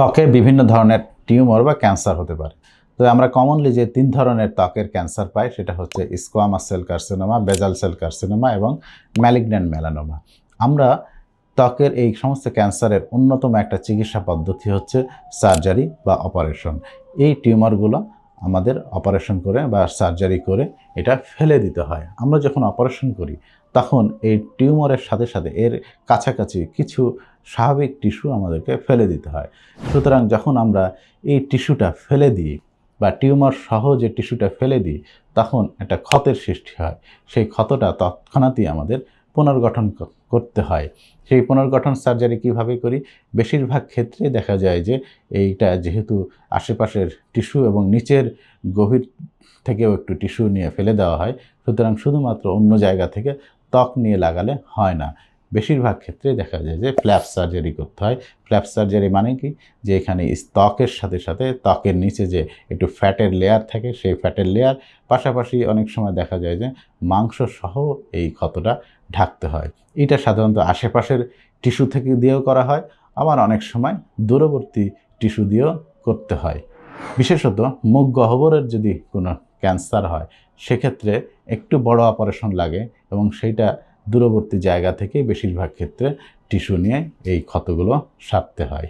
ত্বকে বিভিন্ন ধরনের টিউমার বা ক্যান্সার হতে পারে। তো আমরা কমনলি যে তিন ধরনের ত্বকের ক্যান্সার পাই সেটা হচ্ছে squamous cell carcinoma basal cell carcinoma এবং ম্যালিগন্যান্ট মেলানোমা আমরা ত্বকের এই সমস্ত ক্যান্সারের অন্যতম একটা চিকিৎসা পদ্ধতি হচ্ছে সার্জারি বা অপারেশন এই টিউমারগুলো আমাদের অপারেশন করে বা সার্জারি করে এটা ফেলে দিতে হয়। আমরা যখন অপারেশন করি, তখন এই টিউমারের সাথে সাথে এর কাছাকাছি কিছু স্বাভাবিক টিস্যু আমাদেরকে ফেলে দিতে হয়। সুতরাং যখন আমরা এই টিস্যুটা ফেলে দিই বা টিউমার সহ যে টিস্যুটা ফেলে দিই, তখন একটা ক্ষতের সৃষ্টি হয়। সেই ক্ষতটা তৎক্ষণাৎই আমাদের পুনর্গঠন করতে হয়। সেই পুনর্গঠন সার্জারি কীভাবে করি? বেশিরভাগ ক্ষেত্রে দেখা যায় যে এইটা যেহেতু আশেপাশের টিস্যু এবং নিচের গভীর থেকেও একটু টিস্যু নিয়ে ফেলে দেওয়া হয়, সুতরাং শুধুমাত্র অন্য জায়গা থেকে ত্বক নিয়ে লাগালে হয় না। বেশিরভাগ ক্ষেত্রে দেখা যায় যে ফ্ল্যাপ সার্জারি করতে হয়। ফ্ল্যাপ সার্জারি মানে কি? যে এখানে ত্বকের সাথে সাথে ত্বকের নিচে যে একটু ফ্যাটের লেয়ার থাকে, সেই ফ্যাটের লেয়ার পাশাপাশি অনেক সময় দেখা যায় যে মাংস সহ এই ক্ষতটা ঢাকতে হয়। এটা সাধারণত আশেপাশের টিস্যু থেকে দিয়েও করা হয়, আবার অনেক সময় দূরবর্তী টিস্যু দিয়েও করতে হয়। বিশেষত মুখ গহ্বরের যদি কোনো ক্যান্সার হয়, সেক্ষেত্রে একটু বড় অপারেশন লাগে এবং সেইটা দূরবর্তী জায়গা থেকে বেশিরভাগ ক্ষেত্রে টিস্যু নিয়ে এই ক্ষতগুলো সারতে হয়।